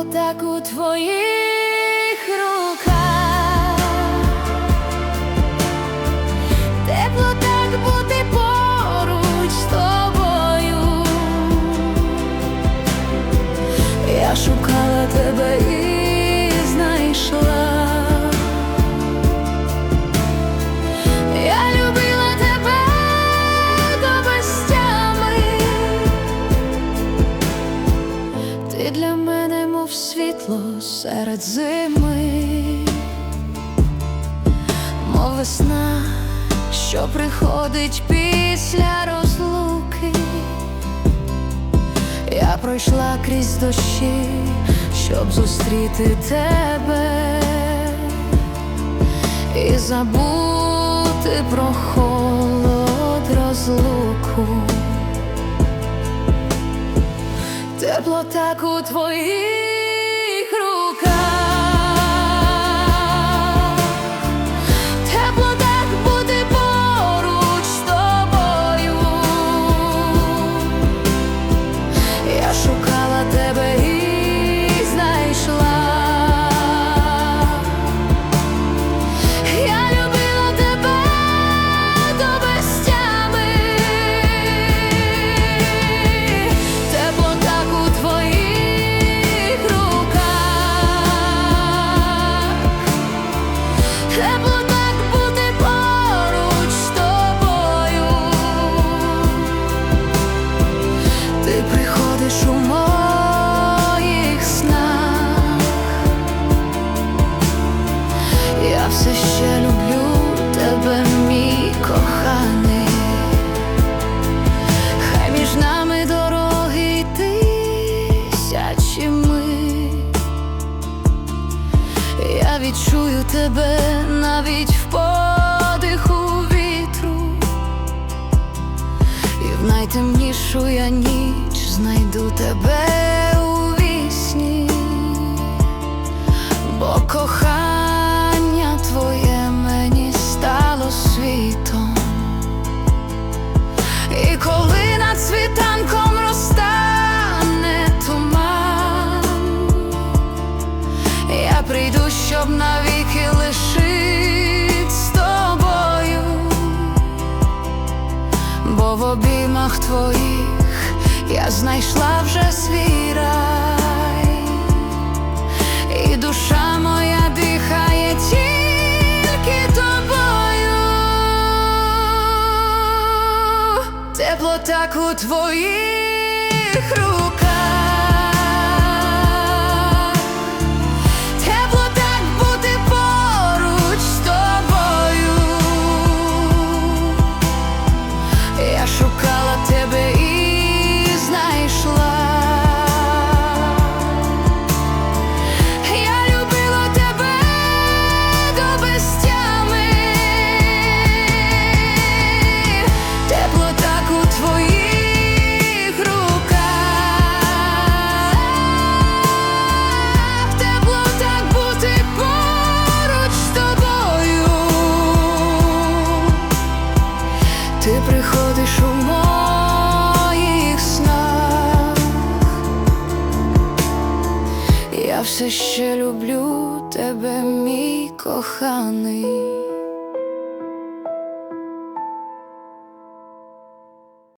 тепло так у твоїх серед зими, мов весна, що приходить після розлуки. Я пройшла крізь дощі, щоб зустріти тебе і забути про холод розлуку. Тепло так у твоїх Тепло так бути поруч з тобою. Ти приходиш у моїх відчую тебе навіть в подиху вітру. І в найтемнішу я ніч знайду тебе у вісні, бо кохання твоє мені стало світом. Щоб навіки лишить з тобою бо в обіймах твоїх я знайшла вже свій рай, і душа моя дихає тільки тобою. Тепло так у твоїх руках. Все ще люблю тебе, мій коханий.